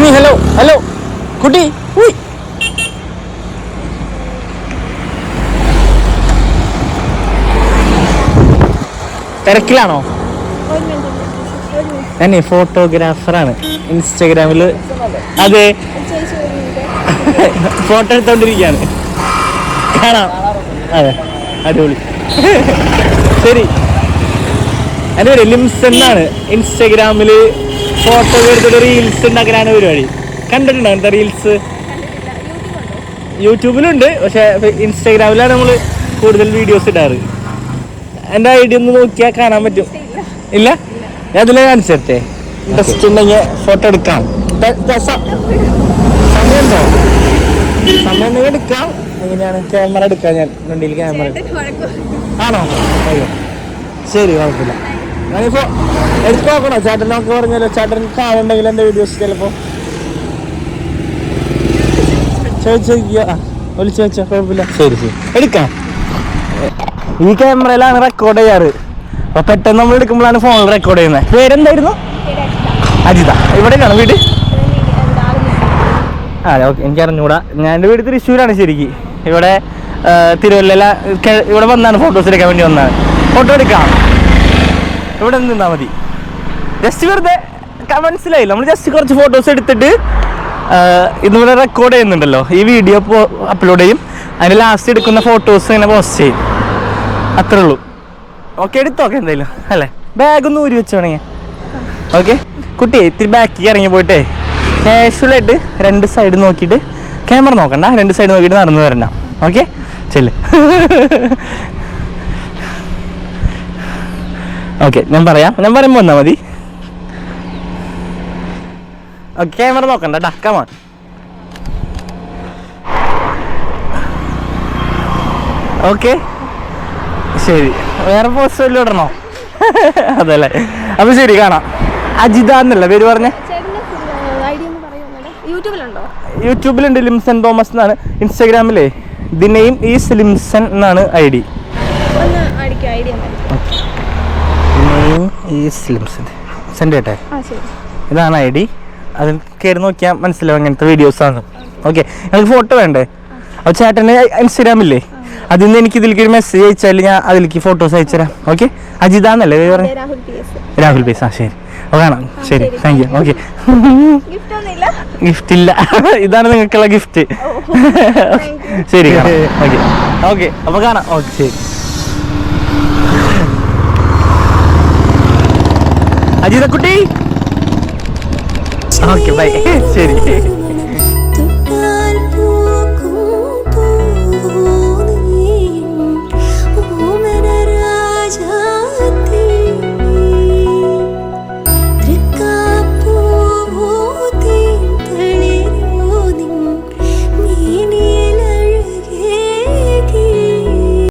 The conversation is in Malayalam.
എക്സ്ക്യൂസ് മീ ഹലോ ഹലോ കുട്ടി ഉയ്. തിരക്കിലാണോ? ഞാൻ ഫോട്ടോഗ്രാഫറാണ് ഇൻസ്റ്റാഗ്രാമിൽ അതെ. ഫോട്ടോ എടുത്തോണ്ടിരിക്കുകയാണ് കാണാം. അതെ അടിപൊളി. ശരി. എന്റെ പേര് ലിംസ് എന്നാണ് ഇൻസ്റ്റാഗ്രാമിൽ ഫോട്ടോ എടുത്തിട്ട് റീൽസ് ഉണ്ടാക്കാനാണ് പരിപാടി. കണ്ടിട്ടുണ്ടോ അങ്ങനത്തെ റീൽസ് യൂട്യൂബിലുണ്ട് പക്ഷെ ഇൻസ്റ്റാഗ്രാമിലാണ് നമ്മൾ കൂടുതൽ വീഡിയോസ് ഇടാറ്. എന്റെ ഐഡിയ ഒന്ന് നോക്കിയാൽ കാണാൻ പറ്റും. ഇല്ല? ഞാൻ അതിലെ കാണിച്ചു തരട്ടെ. ഇൻട്രസ്റ്റ് ഉണ്ടെങ്കിൽ ഫോട്ടോ എടുക്കാം. സമയമുണ്ടോ? സമയം എടുക്കാം. എങ്ങനെയാണ്? ക്യാമറ എടുക്കാം ഞാൻ. വണ്ടിയിൽ ക്യാമറ ആണോ? അയ്യോ. ശരി കുഴപ്പമില്ല. ഞാനിപ്പോ എടുത്തു നോക്കണോ നമുക്ക് പറഞ്ഞല്ലോ ചേട്ടൻ കാണുണ്ടെങ്കിൽ എന്റെ വീഡിയോസ് ചിലപ്പോ ചോദിച്ചു നോക്കിയോ ആ വിളിച്ചു വെച്ചോ കുഴപ്പമില്ല. ശരി ശരി. എടുക്കാം. ഈ ക്യാമറയിലാണ് റെക്കോർഡ് ചെയ്യാറ്. അപ്പൊ പെട്ടെന്ന് നമ്മൾ എടുക്കുമ്പോഴാണ് ഫോണിൽ റെക്കോർഡ് ചെയ്യുന്നത്. പേരെന്തായിരുന്നു? അജിത. ഇവിടെയാണ് വീട്? ആ ഓക്കെ എനിക്ക് അറിഞ്ഞൂടാ. ഞാൻ എന്റെ വീട് തൃശ്ശൂരാണ് ശരിക്കും. ഇവിടെ തിരുവല്ല ഇവിടെ വന്നാണ് ഫോട്ടോസ് എടുക്കാൻ വേണ്ടി വന്നാണ് ഫോട്ടോ എടുക്കാം. ഇവിടെ നിന്നാൽ മതി. ജസ്റ്റ് വെറുതെ മനസ്സിലായി നമ്മൾ ജസ്റ്റ് കുറച്ച് ഫോട്ടോസ് എടുത്തിട്ട് ആ, ഇന്നിവിടെ റെക്കോർഡ് ചെയ്യുന്നുണ്ടല്ലോ. ഈ വീഡിയോ അപ്ലോഡ് ചെയ്യും. അതിന് ലാസ്റ്റ് എടുക്കുന്ന ഫോട്ടോസ് ഇങ്ങനെ പോസ്റ്റ് ചെയ്യും. അത്രേ ഉള്ളൂ. ഓക്കെ എടുത്തോക്കെ എന്തായാലും. അല്ലേ? ബാഗ് ഒന്ന് ഊരി വെച്ചോണേ ഓക്കെ കുട്ടിയെ ഇത്തിരി ബാക്കിൽ ഇറങ്ങി പോയിട്ടേ. കാഷ്വലായിട്ട് രണ്ട് സൈഡ് നോക്കിയിട്ട് ക്യാമറ നോക്കണ്ട. രണ്ട് സൈഡ് നോക്കിയിട്ട് നടന്നു വരണ്ട. ഓക്കെ ചെല്ല്. ഓക്കെ ഞാൻ പറയാം. ഞാൻ പറയുമ്പോൾ വന്നാൽ മതി. ഓക്കെ ക്യാമറ നോക്കണ്ട ഡക്കമാണ് ഓക്കെ ശരി. വേറെ പോസ്റ്റ് വല്ലതും ഇടണോ? അതല്ലേ. അപ്പൊ ശരി കാണാം. അജിത എന്നല്ല പേര് പറഞ്ഞേ? യൂട്യൂബിലുണ്ടോ? ലിംസൺ തോമസ് എന്നാണ്. ഇൻസ്റ്റാഗ്രാമിലെ. ദി നെയിം ഈസ് ലിംസൺ എന്നാണ് ഐ ഡി. ഒന്ന് സെൻഡ് ചെയ്യട്ടെ? ഇതാണ് ഐ ഡി. അതിൽ കയറി നോക്കിയാൽ മനസ്സിലാവും അങ്ങനത്തെ ആണ് ഓക്കെ ഞങ്ങൾക്ക് ഫോട്ടോ വേണ്ടേ? അപ്പോൾ ചേട്ടന് ഇൻസ്റ്റാഗ്രാമില്ലേ? അതിൽ നിന്ന് എനിക്ക് ഇതിലേക്ക് ഒരു മെസ്സേജ് അയച്ചാൽ ഞാൻ അതിലേക്ക് ഫോട്ടോസ് അയച്ചുതരാം. ഓക്കെ? അജിത എന്നല്ലേ പറഞ്ഞു? രാഹുൽ പീസ് ആ ശരി. ഓ കാണാം. ശരി താങ്ക് യു ഓക്കെ. ഗിഫ്റ്റ് ഇല്ല. ഇതാണ് നിങ്ങൾക്കുള്ള ഗിഫ്റ്റ് ശരി ഓക്കെ. ഓക്കെ അപ്പൊ കാണാം. ഓക്കെ ശരി. അജിതക്കുട്ടി ഓക്കെ ബൈ ശരി